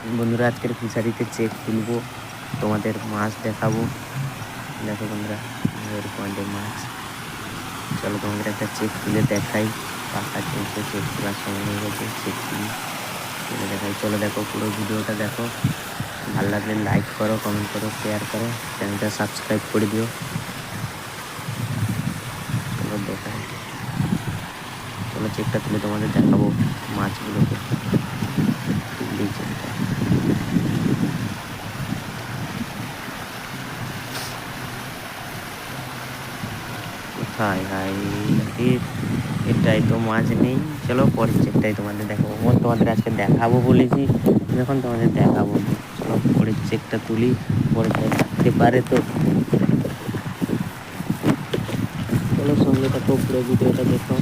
বন্ধুরা, আজকের ফিশারিতে চেক তুলবো তোমাদের মাছ দেখাবো। দেখো বন্ধুরা মাছ। চলো তোমাদের একটা চেক তুলে দেখাই। পাখা চলছে চেক তোলার সময় হয়ে গেছে চেক তুলি তুলে দেখাই। চলো দেখো পুরো ভিডিওটা দেখো। ভালো লাগলে লাইক করো কমেন্ট করো শেয়ার করো। চ্যানেলটা সাবস্ক্রাইব করে দিও। চলো দেখাই। চলো চেকটা তুলে তোমাদের দেখাবো মাছগুলোকে চেকটা কোথায় হাই এ- এটাই তো মাছ নেই। চলো পরের চেকটাই তোমাদের দেখাবো। ও তোমাদের আজকে দেখাবো বলেছি, যখন তোমাদের দেখাবো। চলো পরের চেকটা তুলি পরে থাকতে পারে তো। চলো সঙ্গে থাকো পুরো ভিডিওটা দেখো।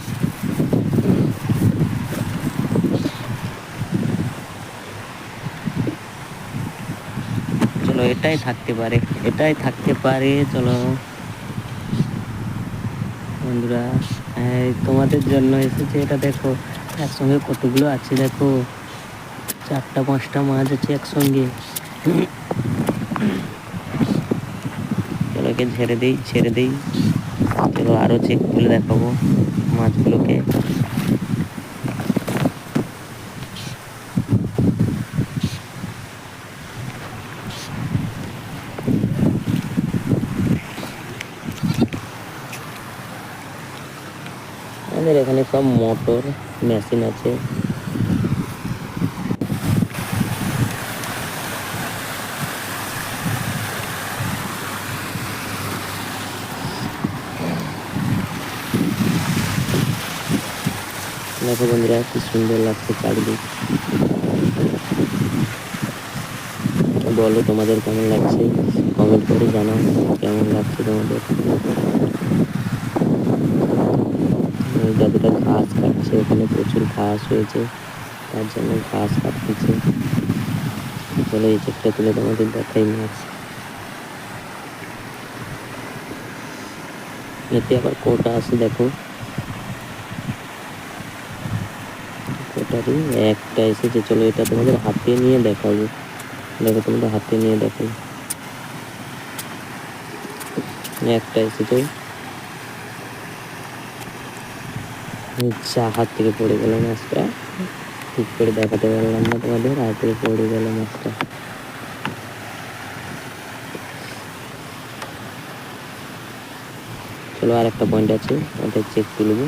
চলো, এটাই থাকতে পারে, এটাই থাকতে পারে, চলো। বন্ধুরা তোমাদের জন্য এসেছে। এটা দেখো, একসঙ্গে কতগুলো আছে দেখো। চারটা, পাঁচটা মাছ আছে একসঙ্গে। চলো ঝেড়ে দিই ছেড়ে দিই। চলো আরও চেক করে দেখাবো মাছগুলোকে। আমাদের এখানে সব মোটর মেশিন আছে। দেখো বন্ধুরা, কি সুন্দর লাগছে চারিদিক। বলো তোমাদের কেমন লাগছে? কমেন্ট করে জানাও, কেমন লাগছে তোমাদের? দাদুটা ঘাস কাটছে ওখানে প্রচুর ঘাস হয়েছে। তার জন্য ঘাস কাটতেছে। চলো এই চেকটা তুলে তোমাদের দেখাই মাছ। এতে আবার কোটা আছে, দেখো। কোটারই একটা এসেছে। চলো এটা তোমাদের হাতে নিয়ে দেখাবো। দেখো, তোমাদের হাতে নিয়ে দেখাই। একটা এসেছে। যা হাত থেকে পড়ে গেল মাছটা। ঠিক করে দেখাতে পারলাম না তোমাদের, হাত থেকে পড়ে গেল মাছটা। চলো আর একটা পয়েন্ট আছে, ওটা চেক তুলবো